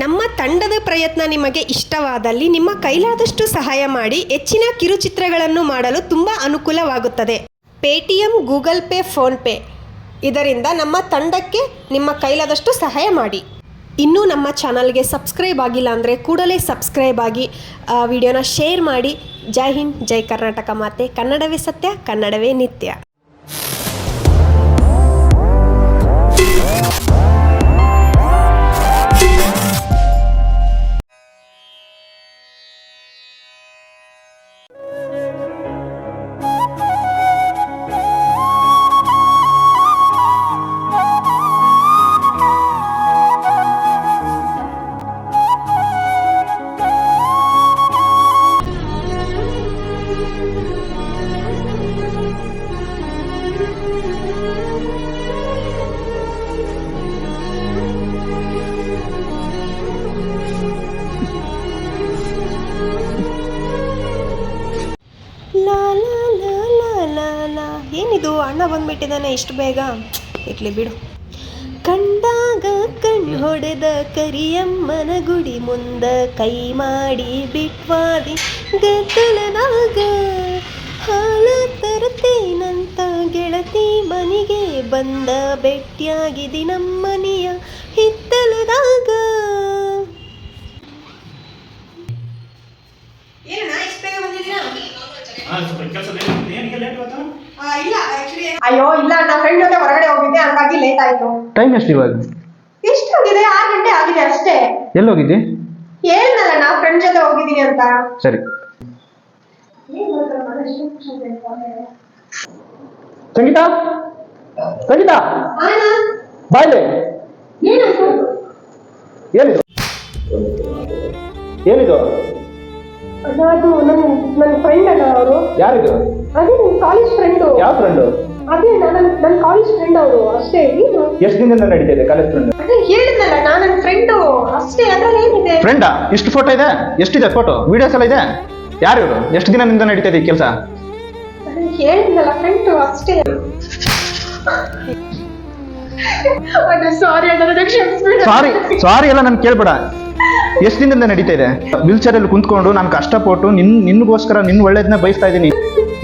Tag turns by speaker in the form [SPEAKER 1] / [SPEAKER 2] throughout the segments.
[SPEAKER 1] ನಮ್ಮ ತಂಡದ ಪ್ರಯತ್ನ ನಿಮಗೆ ಇಷ್ಟವಾದಲ್ಲಿ ನಿಮ್ಮ ಕೈಲಾದಷ್ಟು ಸಹಾಯ ಮಾಡಿ ಹೆಚ್ಚಿನ ಕಿರುಚಿತ್ರಗಳನ್ನು ಮಾಡಲು ತುಂಬ ಅನುಕೂಲವಾಗುತ್ತದೆ. ಪೇಟಿಎಂ, ಗೂಗಲ್ ಪೇ ಫೋನ್ಪೇ ಇದರಿಂದ ನಮ್ಮ ತಂಡಕ್ಕೆ ನಿಮ್ಮ ಕೈಲಾದಷ್ಟು ಸಹಾಯ ಮಾಡಿ. ಇನ್ನೂ ನಮ್ಮ ಚಾನಲ್ಗೆ ಸಬ್ಸ್ಕ್ರೈಬ್ ಆಗಿಲ್ಲ ಅಂದರೆ ಕೂಡಲೇ ಸಬ್ಸ್ಕ್ರೈಬ್ ಆಗಿ ವಿಡಿಯೋನ ಶೇರ್ ಮಾಡಿ. ಜೈ ಹಿಂದ್, ಜೈ ಕರ್ನಾಟಕ ಮಾತೆ. ಕನ್ನಡವೇ ಸತ್ಯ, ಕನ್ನಡವೇ ನಿತ್ಯ. ಬಂದ್ಬಿಟ್ಟಿದ್ದಾನೆ ಇಷ್ಟು ಬೇಗ? ಇರಲಿ ಬಿಡು. ಕಂಡಾಗ ಕಣ್ಣು ಹೊಡೆದ ಕರಿಯಮ್ಮನ ಗುಡಿ ಮುಂದ ಕೈ ಮಾಡಿ ಬಿಟ್ವಾದಿ ಗದ್ದಲನಾಗ ಹಾಲ ತರುತ್ತೇನಂತ ಗೆಳತಿ ಮನೆಗೆ ಬಂದ ಭೇಟಿಯಾಗಿದಿ ನಮ್ಮನೆಯ ಹಿತ್ತಲದಾಗ.
[SPEAKER 2] ಅಯ್ಯೋ ಇಲ್ಲ ನನ್ನ ಫ್ರೆಂಡ್ ಜೊತೆ ಹೊರಗಡೆ ಹೋಗಿದ್ದೆ ಹಾಗಾಗಿ ಲೇಟ್ ಆಯ್ತು.
[SPEAKER 3] ಟೈಮ್ ಎಷ್ಟು ಇವಾಗ?
[SPEAKER 2] ಎಷ್ಟಾಗಿದೆ? ಆರು ಗಂಟೆ ಆಗಿದೆ ಅಷ್ಟೇ.
[SPEAKER 3] ಎಲ್ಲಿ ಹೋಗಿದ್ದಿ
[SPEAKER 2] ಹೇಳ್ದಲ್ಲ ನಾ ಫ್ರೆಂಡ್ ಜೊತೆ ಹೋಗಿದ್ದೀನಿ ಅಂತ.
[SPEAKER 3] ಸರಿ. ಸಂಗೀತ? ಸಂಗೀತ? ಬಾಯ್ಲೆ ಏನಿದು? ಏನಿದು?
[SPEAKER 2] ಅದು ನನ್ನ ನನ್ನ ಫ್ರೆಂಡ್ ಅಲ್ಲ ಅವರು.
[SPEAKER 3] ಯಾರಿದು?
[SPEAKER 2] ಅದೇ ನಿಮ್ಮ ಕಾಲೇಜ್ ಫ್ರೆಂಡು
[SPEAKER 3] ಯಾವ ಫ್ರೆಂಡು
[SPEAKER 2] ಅದೇ ನನ್ನ ನನ್ನ ಕಾಲೇಜ್ ಫ್ರೆಂಡ್ ಅವರು ಅಷ್ಟೇ ಏನು?
[SPEAKER 3] ಎಷ್ಟು ದಿನದಿಂದ ನಡೀತಿದೆ ಕಾಲೇಜ್ ಫ್ರೆಂಡ್
[SPEAKER 2] ಅದೇ ಹೇಳಿದ್ನಲ್ಲ ನಾನು ನನ್ನ ಫ್ರೆಂಡು ಅಷ್ಟೇ ಅದ್ರಲ್ಲಿ ಏನಿದೆ?
[SPEAKER 3] ಫ್ರೆಂಡಾ ಇಷ್ಟು ಫೋಟೋ ಇದೆ? ಎಷ್ಟಿದೆ ಫೋಟೋ ವಿಡಿಯೋಸ್ ಎಲ್ಲ ಇದೆ? ಯಾರು ಇವರು? ಎಷ್ಟು ದಿನದಿಂದ ನಡೀತಾ ಇದೆ ಈ ಕೆಲಸ?
[SPEAKER 2] ಅದೇ ಹೇಳಿದ್ನಲ್ಲ ಫ್ರೆಂಡು ಅಷ್ಟೇ. ಅದೇ ಸಾರಿ ಅಣ್ಣ ನನಗೆ ಕ್ಷಮಿಸ್ಬಿಡು.
[SPEAKER 3] ಸಾರಿ ಸಾರಿ ಎಲ್ಲ ನಾನು ಕೇಳ್ಬೇಡ. ಎಷ್ಟು ದಿನದಿಂದ ನಡೀತಾ ಇದೆ ವೀಲ್ ಚೇರಲ್ಲಿ ಕುಂತ್ಕೊಂಡು ನಾನು ಕಷ್ಟಪಟ್ಟು ನಿನ್ ನಿನ್ಗೋಸ್ಕರ ನಿನ್ ಒಳ್ಳೇದನ್ನ ಬಯಸ್ತಾ ಇದ್ದೀನಿ.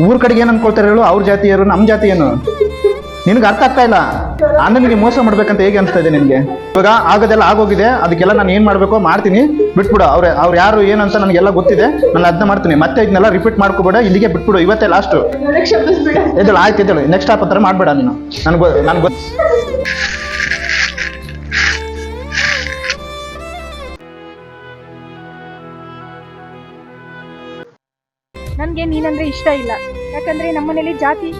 [SPEAKER 3] ಊರ್ ಕಡೆಗೆ ಏನ್ ಅನ್ಕೊಳ್ತಾರೆ ಹೇಳು? ಅವ್ರ ಜಾತಿ ಏನು? ನಮ್ ಜಾತಿ ಏನು? ನಿನ್ಗೆ ಅರ್ಥ ಆಗ್ತಾ ಇಲ್ಲ? ಅಣ್ಣನಿಗೆ ಮೋಸ ಮಾಡ್ಬೇಕಂತ ಹೇಗೆ ಅನಿಸ್ತಾ ಇದೆ ನಿನ್ಗೆ? ಇವಾಗ ಆಗೋದೆಲ್ಲ ಆಗೋಗಿದೆ. ಅದಕ್ಕೆಲ್ಲ ನಾನು ಏನ್ ಮಾಡ್ಬೇಕೋ? ಮಾಡ್ತೀನಿ. ಬಿಟ್ಬಿಡು. ಅವ್ರ ಅವ್ರು ಯಾರು ಏನಂತ ನನಗೆಲ್ಲ ಗೊತ್ತಿದೆ. ನಾನು ಅದನ್ನ ಮಾಡ್ತೀನಿ. ಮತ್ತೆ ಇದನ್ನೆಲ್ಲ ರಿಪೀಟ್ ಮಾಡ್ಕೋಬೇಡ. ಇಲ್ಲಿಗೆ ಬಿಟ್ಬಿಡು. ಇವತ್ತೇ ಲಾಸ್ಟ್ ಎದ್ದೇಳು. ಆಯ್ತು, ಎದ್ದೇಳು. ನೆಕ್ಸ್ಟ್ ಆಪ್ ಹತ್ರ ಮಾಡ್ಬೇಡ ನೀನು. ನನ್ಗೆ ನನ್ಗೆ
[SPEAKER 4] ನನಗೆ ನೀನಂದ್ರೆ ಇಷ್ಟ ಇಲ್ಲ. ಯಾಕಂದ್ರೆ ನಮ್ಮನೇಲಿ ಜಾತಿ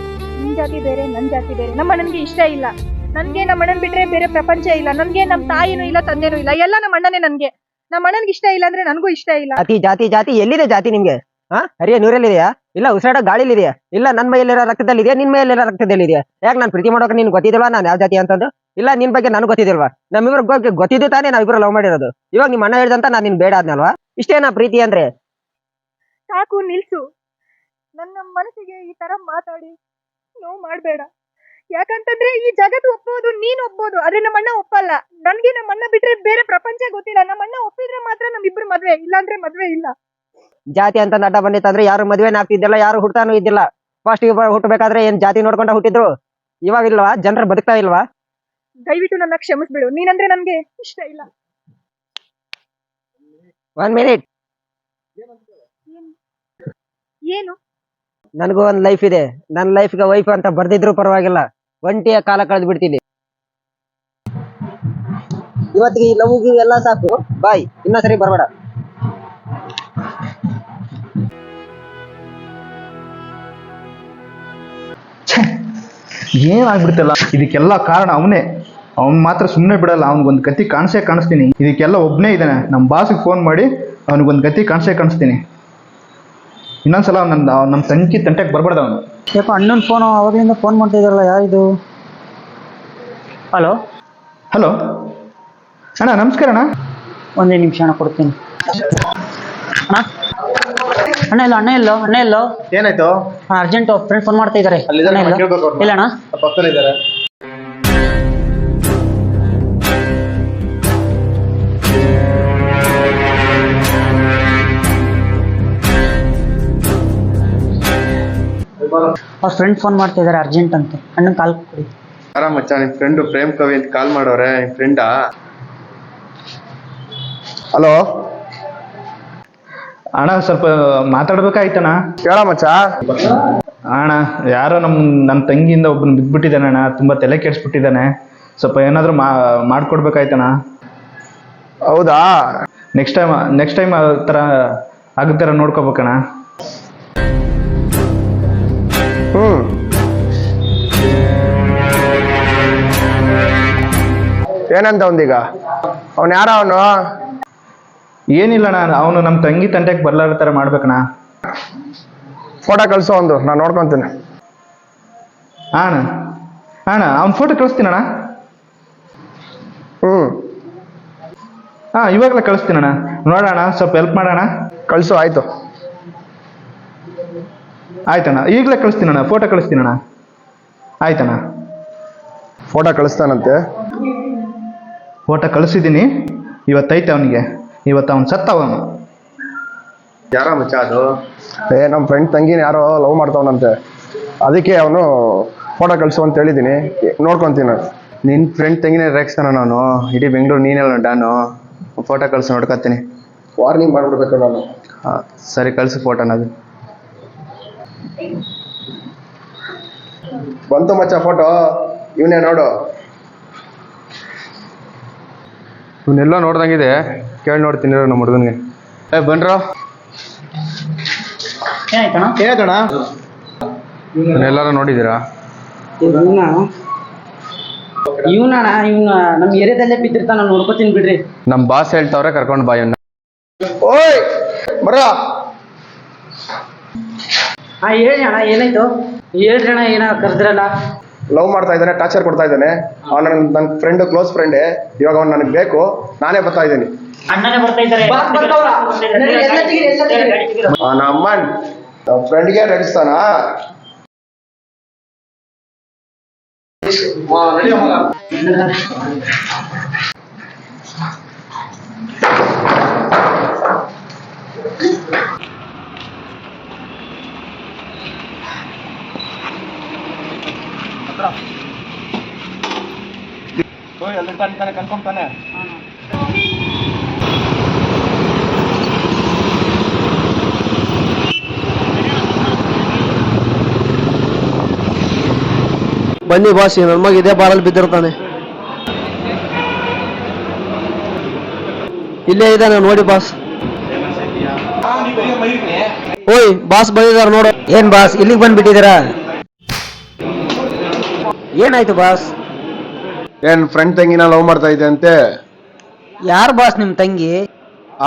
[SPEAKER 4] ನಿನ್ ಜಾತಿ ಬೇರೆ ನನ್ನ ಜಾತಿ ಬೇರೆ. ನಮ್ಮ ಇಷ್ಟ ಇಲ್ಲ. ನನ್ಗೆ ನಮ್ಮ ಅಣ್ಣನ್ ಬಿಟ್ರೆ ಬೇರೆ ಪ್ರಪಂಚ ಇಲ್ಲ. ನನಗೆ ನಮ್ಮ ತಾಯಿನೂ ಇಲ್ಲ ತಂದೆನೂ ಇಲ್ಲ. ಎಲ್ಲ ನಮ್ಮ ಅಣ್ಣನೇ ನನಗೆ. ನಮ್ಮ ಅಣ್ಣನಿಗೆ ಇಷ್ಟ ಇಲ್ಲ ಅಂದ್ರೆ ನನಗೂ ಇಷ್ಟ ಇಲ್ಲ.
[SPEAKER 5] ಜಾತಿ ಜಾತಿ ಜಾತಿ. ಎಲ್ಲಿದೆ ಜಾತಿ ನಿಮ್ಗೆ? ಹಾ ಹರಿಯ ನೂರಲ್ಲಿದೆಯಾ? ಇಲ್ಲ ಉಸಿರಾಡ ಗಾಳಿಲಿದೆಯಾ? ಇಲ್ಲ ನನ್ನ ಮೈಯಲ್ಲಿರೋ ರಕ್ತದಲ್ಲಿದೆಯಾ? ನಿನ್ ಮೈಯಲ್ಲಿರೋ ರಕ್ತದಲ್ಲಿದೆಯಾ? ಯಾಕೆ ನಾನು ಪ್ರೀತಿ ಮಾಡೋಕೆ ನಿನ್ ಗೊತ್ತಿದಿಲ್ವಾ? ನಾನು ಯಾವ ಜಾತಿ ಅಂತಂದು? ಇಲ್ಲ ನಿನ್ ಬಗ್ಗೆ ನನಗೆ ಗೊತ್ತಿದಿಲ್ವಾ? ನಮ್ಮಿಬ್ರು ಬಗ್ಗೆ ಗೊತ್ತಿದ್ದು ತಾನೇ ನಾವಿಬ್ರು ಲವ್ ಮಾಡಿರೋದು. ಇವಾಗ ನಿಮ್ಮ ಅಣ್ಣ ಹೇಳ್ದಂತ ನಾನು ನಿನ್ ಬೇಡ ಆದ್ನಲ್ವಾ? ಇಷ್ಟೇನಾ ಪ್ರೀತಿ ಅಂದ್ರೆ?
[SPEAKER 4] ಸಾಕು ನಿಲ್ಸು. ನನ್ನ ಮನಸ್ಸಿಗೆ ಈ ತರ ಮಾತಾಡಿ. ನೋವು ಮಾಡಬೇಡ. ಯಾಕಂತಂದ್ರೆ ಈ ಜಗತ್ತು ಒಪ್ಪೋದು ನೀನ್ ಒಪ್ಪೋದು ಆದ್ರೆ ನಮ್ಮ ಅಣ್ಣ ಒಪ್ಪಲ್ಲ. ನನ್ಗೆ ನಮ್ಮ ಅಣ್ಣ ಬಿಟ್ರೆ ಬೇರೆ ಪ್ರಪಂಚ ಗೊತ್ತಿಲ್ಲ. ನಮ್ಮ ಅಣ್ಣ ಒಪ್ಪಿದ್ರೆ ಮಾತ್ರ ನಮ್ಮಿಬ್ರು ಮದ್ವೆ ಇಲ್ಲಾಂದ್ರೆ ಮದ್ವೆ ಇಲ್ಲ.
[SPEAKER 5] ಜಾತಿ ಅಂತ ಅಡ್ಡ ಬಂದಿತ್ತಂದ್ರೆ ಯಾರು ಮದ್ವೆನ ಆಗ್ತಿದ್ದಿಲ್ಲ ಯಾರು ಹುಟ್ಟಾನು ಇದ್ದಿಲ್ಲ. ಫಸ್ಟ್ ಹುಟ್ಟಬೇಕಾದ್ರೆ ಏನ್ ಜಾತಿ ನೋಡ್ಕೊಂಡ ಹುಟ್ಟಿದ್ರು? ಇವಾಗ ಇಲ್ವಾ? ಜನರ ಬದುಕ್ತಾ ಇಲ್ವಾ?
[SPEAKER 4] ದಯವಿಟ್ಟು ನನ್ನ ಕ್ಷಮಿಸ್ಬಿಡು. ನೀನಂದ್ರೆ ನನ್ಗೆ ಇಷ್ಟ ಇಲ್ಲ.
[SPEAKER 5] ಒನ್ ಮಿನಿಟ್
[SPEAKER 4] ಏನು?
[SPEAKER 5] ನನಗೂ ಒಂದ್ ಲೈಫ್ ಇದೆ. ನನ್ನ ಲೈಫ್ಗೆ ವೈಫ್ ಅಂತ ಬರ್ದಿದ್ರು ಪರವಾಗಿಲ್ಲ. ಒಂಟಿಯ ಕಾಲ ಕಳೆದು ಬಿಡ್ತೀನಿ. ಇವತ್ತಿಗೆ ಈ ಲವ್ ಎಲ್ಲ ಸಾಕು. ಬಾಯ್ ಇನ್ನೊಂದ್ಸರಿ ಬರಬೇಡ.
[SPEAKER 3] ಏನಾಗ್ಬಿಡ್ತಲ್ಲ? ಇದಕ್ಕೆಲ್ಲ ಕಾರಣ ಅವನೇ. ಅವ್ನ್ ಮಾತ್ರ ಸುಮ್ಮನೆ ಬಿಡಲ್ಲ, ಅವ್ನಿಗೊಂದು ಗತಿ ಕಾಣಿಸೇ ಕಾಣಿಸ್ತೀನಿ. ಇದಕ್ಕೆಲ್ಲ ಒಬ್ಬನೇ ಇದ್ದಾನೆ. ನಮ್ಮ ಬಾಸಿಗೆ ಫೋನ್ ಮಾಡಿ, ಅವ್ನಿಗೊಂದು ಗತಿ ಕಾಣಿಸೇ ಕಾಣಿಸ್ತೀನಿ. ಇನ್ನೊಂದ್ಸಲ ನನ್ನ ನಮ್ಮ ತಂಕಿ ತಂಟೆಗೆ ಬರ್ಬಾರ್ದು ಅವನು.
[SPEAKER 6] ಯಾಕೋ ಅಣ್ಣನ ಫೋನು ಅವಾಗಲಿಂದ ಫೋನ್ ಮಾಡ್ತಾ ಇದ್ದಾರಲ್ಲ ಯಾರಿದು ಹಲೋ?
[SPEAKER 3] ಹಲೋ? ಅಣ್ಣ ನಮಸ್ಕಾರ ಅಣ್ಣ.
[SPEAKER 6] ಒಂದೇ ನಿಮಿಷ ಅಣ್ಣ ಕೊಡ್ತೀನಿ. ಅಣ್ಣ? ಅಣ್ಣ ಇಲ್ಲ ಅಣ್ಣ ಇಲ್ಲೋ ಅಣ್ಣ ಇಲ್ಲೋ
[SPEAKER 3] ಏನಾಯ್ತು?
[SPEAKER 6] ಅರ್ಜೆಂಟ್ ಫ್ರೆಂಡ್ ಫೋನ್ ಮಾಡ್ತಾ ಇದ್ದಾರೆ
[SPEAKER 3] ಅಲ್ಲಿದ್ದಾರೆ,
[SPEAKER 6] ಅಣ್ಣ ಇಲ್ಲ ಅಣ್ಣ?
[SPEAKER 3] ಪಕ್ಕದಲ್ಲಿದ್ದಾರೆ.
[SPEAKER 6] ಅವ್ರ ಫ್ರೆಂಡ್ ಫೋನ್ ಮಾಡ್ತಾ ಇದಾರೆ ಅರ್ಜೆಂಟ್ ಅಂತ. ಅಣ್ಣನ ಕಾಲ್ ಕೊಡಿ.
[SPEAKER 7] ಆರಾಮ್ ಮಚ್ಚ ನಿಮ್ ಫ್ರೆಂಡ್ ಪ್ರೇಮ್ ಕವಿ ಅಂತ ಕಾಲ್ ಮಾಡೋರೆ ನಿಮ್ ಫ್ರೆಂಡಾ ಹಲೋ
[SPEAKER 3] ಅಣ್ಣ ಸ್ವಲ್ಪ ಮಾತಾಡ್ಬೇಕಾಯ್ತಣ್ಣ?
[SPEAKER 7] ಕೇಳಮ್ಮಚ್ಚ ಮಚ್ಚ.
[SPEAKER 3] ಅಣ್ಣ ಯಾರೋ ನಮ್ ನನ್ನ ತಂಗಿಯಿಂದ ಒಬ್ಬನ ಬಿದ್ಬಿಟ್ಟಿದ್ದಾನೆ ಅಣ್ಣ ತುಂಬಾ ತಲೆ ಕೆಡ್ಸ್ಬಿಟ್ಟಿದ್ದಾನೆ. ಸ್ವಲ್ಪ ಏನಾದ್ರು ಮಾ ಮಾಡಿಕೊಡ್ಬೇಕಾಯ್ತಣ್ಣ?
[SPEAKER 7] ಹೌದಾ?
[SPEAKER 3] ನೆಕ್ಸ್ಟ್ ಟೈಮ್ ನೆಕ್ಸ್ಟ್ ಟೈಮ್ ಆ ಥರ ಆಗೋ ಥರ ನೋಡ್ಕೋಬೇಕಣ್ಣ?
[SPEAKER 7] ಏನಂತ ಒಂದೀಗ ಅವನ್ ಯಾರ ಅವನು?
[SPEAKER 3] ಏನಿಲ್ಲ ಅಣ್ಣ ಅವನು ನಮ್ಮ ತಂಗಿ ತಂಟೆಗೆ ಬರ್ಲಾರ ತರ ಮಾಡ್ಬೇಕಣ್ಣ.
[SPEAKER 7] ಫೋಟೋ ಕಳ್ಸೋ ಒಂದು ನಾನು ನೋಡ್ಕೊಂತೀನಿ.
[SPEAKER 3] ಅಣ್ಣ ಅಣ್ಣ ಅವ್ನ ಫೋಟೋ ಕಳಿಸ್ತೀನಣ್ಣ.
[SPEAKER 7] ಹ್ಮ್.
[SPEAKER 3] ಹಾ ಇವಾಗಲೇ ಕಳಿಸ್ತೀನಣ್ಣ. ನೋಡೋಣ ಸ್ವಲ್ಪ ಹೆಲ್ಪ್ ಮಾಡೋಣ.
[SPEAKER 7] ಕಳ್ಸು ಆಯ್ತು.
[SPEAKER 3] ಆಯ್ತಣ್ಣ ಈಗಲೇ ಕಳಿಸ್ತೀನಣ್ಣ ಫೋಟೋ ಕಳಿಸ್ತೀನಣ್ಣ. ಆಯ್ತಣ್ಣ.
[SPEAKER 7] ಫೋಟೋ ಕಳಿಸ್ತಾನಂತೆ.
[SPEAKER 3] ಫೋಟೋ ಕಳಿಸಿದ್ದೀನಿ. ಇವತ್ತೈತೆ ಅವನಿಗೆ. ಇವತ್ತು ಅವ್ನು ಸತ್ತವನು
[SPEAKER 7] ಯಾರ ಮಚ್ಚ ಅದು? ಏ ನಮ್ಮ ಫ್ರೆಂಡ್ ತಂಗಿನ ಯಾರೋ ಲವ್ ಮಾಡ್ತಾವನಂತೆ ಅದಕ್ಕೆ ಅವನು ಫೋಟೋ ಕಳಿಸು ಅಂತ ಹೇಳಿದ್ದೀನಿ ನೋಡ್ಕೊತೀನಿ ನಿನ್ನ ಫ್ರೆಂಡ್ ತಂಗಿನೇ ರೇಗಿಸ್ತಾನ ನಾನು. ಇಡೀ ಬೆಂಗಳೂರು ನೀನೆಲ್ಲ ಡಾನು ಫೋಟೋ ಕಳಿಸಿ ನೋಡ್ಕೊತೀನಿ. ವಾರ್ನಿಂಗ್ ಮಾಡಿಬಿಡ್ಬೇಕು ನಾನು ಹಾಂ ಸರಿ ಕಳಿಸು ಫೋಟೋನ ಅದು. ಬಂತು ಮಚ್ಚ ಫೋಟೋ ಇವನೇ ನೋಡು. ಇವನ್ನೆಲ್ಲ ನೋಡ್ದಂಗಿದೆ. ಕೇಳಿ ನೋಡ್ತೀನಿ ನಮ್ಮ ಹುಡುಗನಿಗೆ. ಏ ಬನ್ರೋ.
[SPEAKER 3] ಹೇಗಣ್ಣ
[SPEAKER 7] ಇವನ್ನೆಲ್ಲರೂ ನೋಡಿದ್ದೀರಾ?
[SPEAKER 6] ಇವನ ಇವನಣ್ಣ ಇವನ ನಮ್ಮ ಏರಿಯಾದಲ್ಲೇ ಬಿದ್ದಿರ್ತಾನ ನೋಡ್ಕೋತೀನಿ ಬಿಡ್ರಿ.
[SPEAKER 7] ನಮ್ಮ ಬಾಸ್ ಹೇಳ್ತಾವ್ರೆ ಕರ್ಕೊಂಡು ಬಾ ಇವನ್ನ. ಓಯ್ ಬರ
[SPEAKER 6] ಹಾ ಹೇಳಿ ಅಣ್ಣ ಏನಾಯ್ತು? ಹೇಳ್ರಿ ಅಣ್ಣ ಏನ ಕರೆದ್ರಲ್ಲ.
[SPEAKER 7] ಲವ್ ಮಾಡ್ತಾ ಇದ್ದಾನೆ ಟಾರ್ಚರ್ ಕೊಡ್ತಾ ಇದ್ದಾನೆ. ಅವನ ನನ್ನ ಫ್ರೆಂಡ್ ಕ್ಲೋಸ್ ಫ್ರೆಂಡ್ ಇವಾಗ ಅವ್ನು ನನಗೆ ಬೇಕು. ನಾನೇ ಬರ್ತಾ ಇದ್ದೀನಿ.
[SPEAKER 6] ಅಣ್ಣನೇ ಬರ್ತಾ ಇದ್ದಾರೆ.
[SPEAKER 7] ನಮ್ಮ ಅಮ್ಮ ನಮ್ಮ ಫ್ರೆಂಡ್ಗೆ ರೇಗಿಸ್ತಾನ
[SPEAKER 8] ಬನ್ನಿ ಬಾಸ್ ನನ್ನ ಮಗ ಇದೇ ಬಾರಲ್ಲಿ ಬಿದ್ದಿರ್ತಾನೆ ಇಲ್ಲೇ ಇದ್ದಾನೆ ನೋಡಿ ಬಾಸ್ ಓಯ್ ಬಾಸ್ ಬಂದಿದ್ದಾರೆ ನೋಡು.
[SPEAKER 5] ಏನ್ ಬಾಸ್ ಇಲ್ಲಿಗೆ ಬಂದ್ಬಿಟ್ಟಿದ್ದೀರಾ? ಏನಾಯ್ತು ಬಾಸ್?
[SPEAKER 7] ಏನ್ ಫ್ರೆಂಡ್ ತಂಗಿನ ಲವ್ ಮಾಡ್ತಾ ಇದೆ ಅಂತೆ?
[SPEAKER 5] ಯಾರ್ ಬಾಸ್ ನಿಮ್ ತಂಗಿ?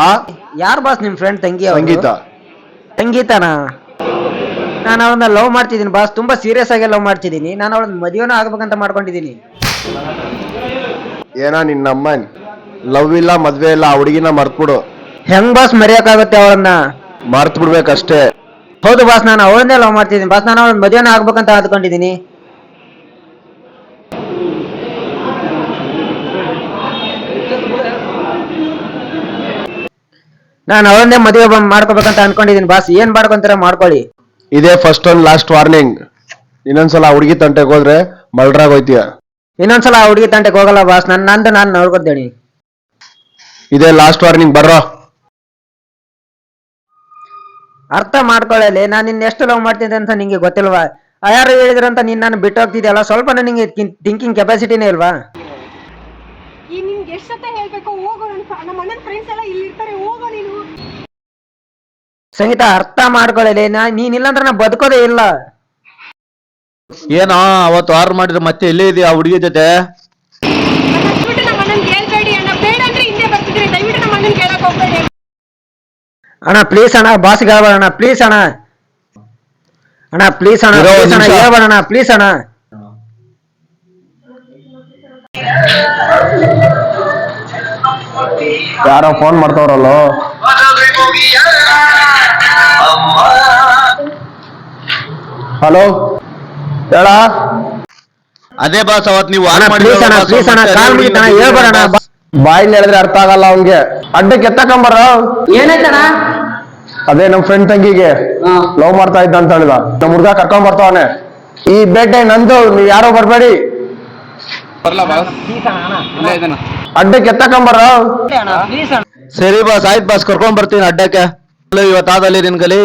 [SPEAKER 7] ಆ?
[SPEAKER 5] ಯಾರ್ ಬಾಸ್ ನಿಮ್ ಫ್ರೆಂಡ್ ತಂಗಿ ಅವ್ರು?
[SPEAKER 7] ಸಂಗೀತ.
[SPEAKER 5] ಸಂಗೀತನಾ? ನಾನು ಅವಳನ್ನ ಲವ್ ಮಾಡ್ತಿದ್ದೀನಿ ಬಾಸ್. ತುಂಬಾ ಸೀರಿಯಸ್ ಆಗಿ ಲವ್ ಮಾಡ್ತಿದ್ದೀನಿ. ನಾನು ಅವಳನ್ನ ಮದುವೆನೂ ಆಗ್ಬೇಕಂತ ಮಾಡ್ಕೊಂಡಿದ್ದೀನಿ.
[SPEAKER 7] ಏನೋ ನಿನ್ನ ಅಮ್ಮನ್. ಲವ್ ಇಲ್ಲ ಮದ್ವೆ ಇಲ್ಲ ಆ ಹುಡುಗಿನ ಮರ್ತ್ಬಿಡು.
[SPEAKER 5] ಹೆಂಗ್ ಬಾಸ್ ಮರೆಯೋಕ್ಕಾಗುತ್ತೆ ಅವಳನ್ನ
[SPEAKER 7] ಮರ್ತ್ ಬಿಡ್ಬೇಕಷ್ಟೇ
[SPEAKER 5] ಹೌದು ಬಾಸ್ ನಾನು ಅವಳನ್ನೇ ಲವ್ ಮಾಡ್ತಿದ್ದೀನಿ. ಬಾಸ್ ನಾನು ಅವಳ ಮದುವೆನ ಆಗ್ಬೇಕಂತ ಅಂದ್ಕೊಂಡಿದ್ದೀನಿ ನಾನು ಅವನ್ನೇ ಮದುವೆ ಮಾಡ್ಕೋಬೇಕಂತ ಅನ್ಕೊಂಡಿದೀನಿ ಬಾಸ್. ಏನ್ ಮಾಡ್ಕೊಂತೀರ ಮಾಡ್ಕೊಳ್ಳಿ.
[SPEAKER 7] ಇದೇ ಫಸ್ಟ್ ಅಂಡ್ ಲಾಸ್ಟ್ ವಾರ್ನಿಂಗ್ ಇನ್ನೊಂದ್ಸಲ ಹುಡುಗಿ ತಂಟೆಗೆ ಹೋದ್ರೆ ಮಲ್ಡ್ರಾಗ್ ಹೋಯ್ತೀಯ.
[SPEAKER 5] ಇನ್ನೊಂದ್ಸಲ ಆ ಹುಡುಗಿ ತಂಟೆಗೆ ಹೋಗಲ್ಲ ಬಾಸ್. ನನ್ನ ನಂದು ನಾನು ನೋಡ್ಕೊತೇನೆ.
[SPEAKER 7] ಇದೇ ಲಾಸ್ಟ್ ವಾರ್ನಿಂಗ್ ಬರ್ರೋ.
[SPEAKER 5] ಅರ್ಥ ಮಾಡ್ಕೊಳ್ಳಲಿ ನಾನು ನಿನ್ನ ಎಷ್ಟು ಲವ್ ಮಾಡ್ತಿದ್ದೆ ಅಂತ ನಿಂಗೆ ಗೊತ್ತಿಲ್ವಾ? ಆ ಯಾರು ಹೇಳಿದ್ರಂತ ನೀನ್ ನಾನು ಬಿಟ್ಟು ಹೋಗ್ತಿದ್ಯಲ್ಲ ಸ್ವಲ್ಪ ನಿಂಗೆ ಥಿಂಕಿಂಗ್ ಕೆಪಾಸಿಟಿನೇ ಇಲ್ವಾ?
[SPEAKER 2] ಈ ನಿನ್ಗೆ ಎಷ್ಟು ಸತ ಹೇಳ್ಬೇಕು? ಹೋಗೋ ನನ್ನ ನಮ್ಮ ಅಣ್ಣನ ಫ್ರೆಂಡ್ಸ್ ಎಲ್ಲ ಇಲ್ಲಿ ಇರ್ತಾರೆ ಹೋಗೋ ನೀನು.
[SPEAKER 5] ಸಂಗೀತ ಅರ್ಥ ಮಾಡ್ಕೊಳ್ಳಲಿ ನಾ ನೀನಿಲ್ಲ ಅಂದ್ರೆ ನಾ ಬದುಕೋದೇ ಇಲ್ಲ.
[SPEAKER 8] ಏನೋ ಅವತ್ತು ಆರ್ ಮಾಡಿದ್ರೆ ಮತ್ತೆ ಎಲ್ಲೇ ಇದೆಯಾ ಹುಡುಗಿ ಜೊತೆ?
[SPEAKER 2] ದಯವಿಟ್ಟು ನಮ್ಮ ಅಣ್ಣನ ಕೇಳ್ಬೇಡಿ ಅಣ್ಣ. ಬೇಡ ಅಂದ್ರೆ ಹಿಂದೆ ಬರ್ತಿದ್ರಿ. ದಯವಿಟ್ಟು ನಮ್ಮ ಅಣ್ಣನ ಕೇಳಕ್ ಹೋಗ್ಬೇಡಿ
[SPEAKER 5] ಅಣ್ಣ. ಪ್ಲೀಸ್ ಅಣ್ಣ ಬಾಸ್ಗೆ ಹೇಳ್ಬೇಡ ಅಣ್ಣ. ಪ್ಲೀಸ್ ಅಣ್ಣ. ಅಣ್ಣ ಪ್ಲೀಸ್ ಅಣ್ಣ
[SPEAKER 7] ಇರೋ ಒಂದ್
[SPEAKER 5] ಅಣ್ಣ
[SPEAKER 7] ನಿಮಿಷ.
[SPEAKER 5] ಹೇಳ್ಬೇಡ ಅಣ್ಣ. ಪ್ಲೀಸ್ ಅಣ್ಣ.
[SPEAKER 7] ಯಾರೋ ಫೋನ್ ಮಾಡ್ತಾವ್ರಲ್ಲೋ? ಹಲೋ? ಹೇಳ?
[SPEAKER 8] ಅದೇ ಬಾಸ್ ಅವತ್ ನೀವು
[SPEAKER 5] ಅಣ್ಣ ಪ್ಲೀಸ್ ಅಣ್ಣ ಪ್ಲೀಸ್ ಅಣ್ಣ ಕಾಲ್ ಮುಗಿತಣ್ಣ ಹೇಳ್ಬೇಡ ಅಣ್ಣ
[SPEAKER 7] ಬಾಯಿಲ್ ಹೇಳಿದ್ರೆ ಅರ್ಥ ಆಗಲ್ಲ ಅವ್ನ್ಗೆ. ಅಡ್ಡಕ್ಕೆ ಎತ್ತಕೊಂಬರ
[SPEAKER 6] ಏನಾಯ್ತಣ್ಣ?
[SPEAKER 9] ಅದೇ ನಮ್ ಫ್ರೆಂಡ್ ತಂಗಿಗೆ. ಲವ್ ಮಾಡ್ತಾ ಇದ್ದ ಅಂತ ಹೇಳಿದ. ನಮ್ ಹುಡುಗ ಕರ್ಕೊಂಡ್ ಬರ್ತಾವನೆ ಈ ಬೇಟೆ ನಂದು ನೀವ್ ಯಾರೋ ಬರ್ಬೇಡಿ. ಅಡ್ಡಕ್ಕೆ ಎತ್ತಕೊಂಬರ
[SPEAKER 10] ಸರಿ ಬಾಸ್ ಆಯ್ತು ಬಾಸ್ ಕರ್ಕೊಂಡ್ ಬರ್ತೀನಿ ಅಡ್ಡಕ್ಕೆ ಇವತ್ತಾದಲ್ಲಿ ನಿನ್ ಕಲಿ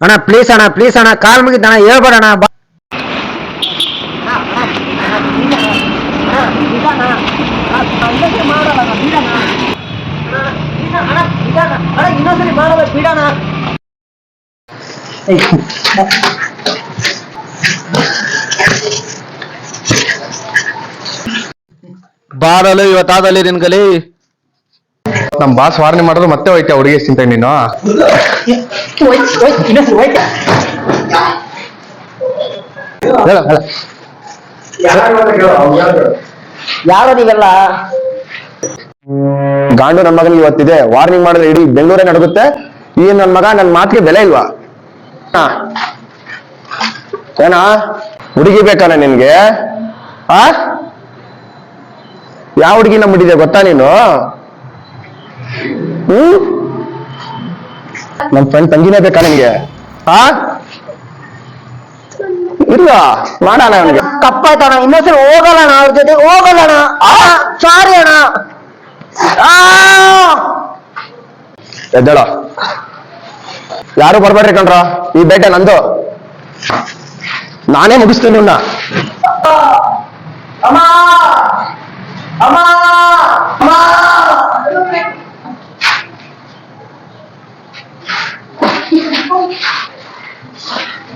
[SPEAKER 5] ಅಣ್ಣ ಪ್ಲೀಸ್ ಅಣ್ಣ ಪ್ಲೀಸ್ ಅಣ್ಣ ಕಾಲ್ ಮುಗಿದ ಅಣ್ಣ ಹೇಳ್ಬೇಡ ಅಣ್ಣ ಬಾ
[SPEAKER 10] ಬಾರಲು ಇವತ್ತಾದಲ್ಲಿ ನಿನ್ ಕಲಿ
[SPEAKER 9] ನಮ್ ಬಾಸ್ ವಾರ್ನೆ ಮಾಡಿದ್ರು ಮತ್ತೆ ಹೋಯ್ತೆ ಹುಡುಗಿ ಚಿಂತೆ ನೀನು? ಹೇಳ ಹೇಳು.
[SPEAKER 5] ಯಾರು ನೀವೆಲ್ಲ?
[SPEAKER 9] ಗಾಂಡು ನಮ್ಮ ಮಗನಿಗೆ ಇವತ್ತಿದೆ. ವಾರ್ನಿಂಗ್ ಮಾಡಿದ್ರೆ ಇಡೀ ಬೆಂಗಳೂರೇ ನಡುಗುತ್ತೆ. ಈ ನನ್ನ ಮಗ ನನ್ ಮಾತಿಗೆ ಬೆಲೆ ಇಲ್ವಾ. ಏನಾ? ಹುಡುಗಿ ಬೇಕಾನ ನಿನ್ಗೆ? ಆ? ಯಾವ ಹುಡುಗಿ ಮುಟ್ಟಿದೆ ಗೊತ್ತಾ ನೀನು? ಹ್ಮ್? ನಮ್ ಫ್ರೆಂಡ್ ತಂಗಿನೇ ಬೇಕಾ ನಿನ್ಗೆ? ಆ? ಇಲ್ಲ ಮಾಡೋಣ ಅವನಿಗೆ.
[SPEAKER 5] ತಪ್ಪಾಯ್ತಣ್ಣ ಇನ್ನೊಂದ್ಸಲ ಹೋಗಲ್ಲ ಅವ್ರ ಜೊತೆ ಹೋಗಲ್ಲ ಆ ಸಾರಿ ಅಣ್ಣ!
[SPEAKER 9] ಎದ್ದೇಳ. ಯಾರು ಬರ್ಬೇಡ್ರಿ ಕಣ್ರ ಈ ಬೇಟೆ ನಂದು ನಾನೇ ಮುಗಿಸ್ತೀನಿ ಇವ್ನ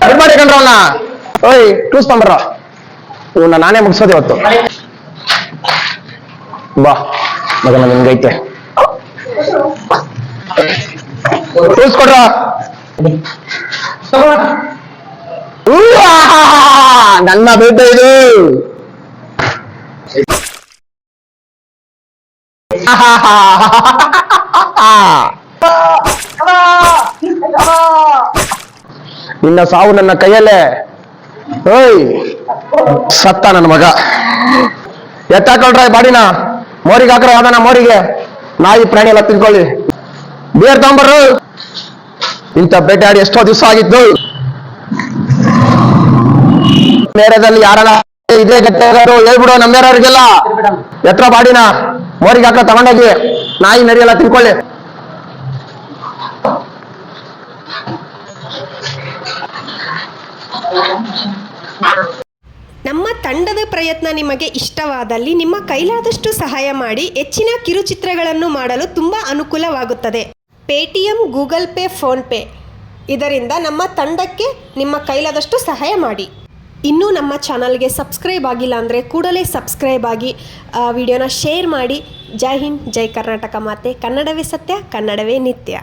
[SPEAKER 9] ಬರ್ಬೇಡಿ ಕಣ್ರ ಅವನ್ನ ಓಯ್ ಟೂಸ್ ತೊಂಬರ್ರ ಇವನ್ನ ನಾನೇ ಮುಗಿಸೋದು ಇವತ್ತು ಬಾ ಮಗನ ನಿನ್ಗೈತೆ ಟೂಸ್ ಕೊಡ್ರ ಉವ್ವಾ! ನನ್ನ ಬೇಟೆ ಇದು ನಿನ್ನ ಸಾವು ನನ್ನ ಕೈಯಲ್ಲೇ ಓಯ್ ಸತ್ತ ನನ್ನ ಮಗ ಎತ್ತಾಕೊಳ್ರ ಬಾಡಿನ ಮೋರಿಗೆ ಹಾಕ್ರ ಯಾವ್ದನ ಮೋರಿಗೆ ನಾಯಿ ಪ್ರಾಣಿ ಎಲ್ಲ ತಿನ್ಕೊಳ್ಳಿ ಬಿಯರ್ ತಗೊಂಬರ್ರು ಇಂಥ ಬೇಟೆ ಆಡಿ ಎಷ್ಟೋ ದಿವಸ ಆಗಿತ್ತು ಮೇರದಲ್ಲಿ ಯಾರಲ್ಲ? ಇದೇ ಗಟ್ಟೆ ಹೇಳ್ಬಿಡು ನಮ್ಮೇರವ್ರಿಗೆಲ್ಲ ಎತ್ತರ ಬಾಡಿನ ಮೋರಿಗೆ ಹಾಕ ತಗೊಂಡೋಗಿ. ನಾಯಿ ನರಿಯಲ್ಲ, ತಿನ್ಕೊಳ್ಳಿ.
[SPEAKER 1] ನಮ್ಮ ತಂಡದ ಪ್ರಯತ್ನ ನಿಮಗೆ ಇಷ್ಟವಾದಲ್ಲಿ ನಿಮ್ಮ ಕೈಲಾದಷ್ಟು ಸಹಾಯ ಮಾಡಿ ಹೆಚ್ಚಿನ ಕಿರುಚಿತ್ರಗಳನ್ನು ಮಾಡಲು ತುಂಬಾ ಅನುಕೂಲವಾಗುತ್ತದೆ. ಪೇಟಿಎಂ, ಗೂಗಲ್ ಪೇ ಫೋನ್ಪೇ ಇದರಿಂದ ನಮ್ಮ ತಂಡಕ್ಕೆ ನಿಮ್ಮ ಕೈಲಾದಷ್ಟು ಸಹಾಯ ಮಾಡಿ. ಇನ್ನೂ ನಮ್ಮ ಚಾನಲ್ಗೆ ಸಬ್ಸ್ಕ್ರೈಬ್ ಆಗಿಲ್ಲ ಅಂದರೆ ಕೂಡಲೇ ಸಬ್ಸ್ಕ್ರೈಬ್ ಆಗಿ ವಿಡಿಯೋನ ಶೇರ್ ಮಾಡಿ. ಜೈ ಹಿಂದ್, ಜೈ ಕರ್ನಾಟಕ ಮಾತೆ. ಕನ್ನಡವೇ ಸತ್ಯ, ಕನ್ನಡವೇ ನಿತ್ಯ.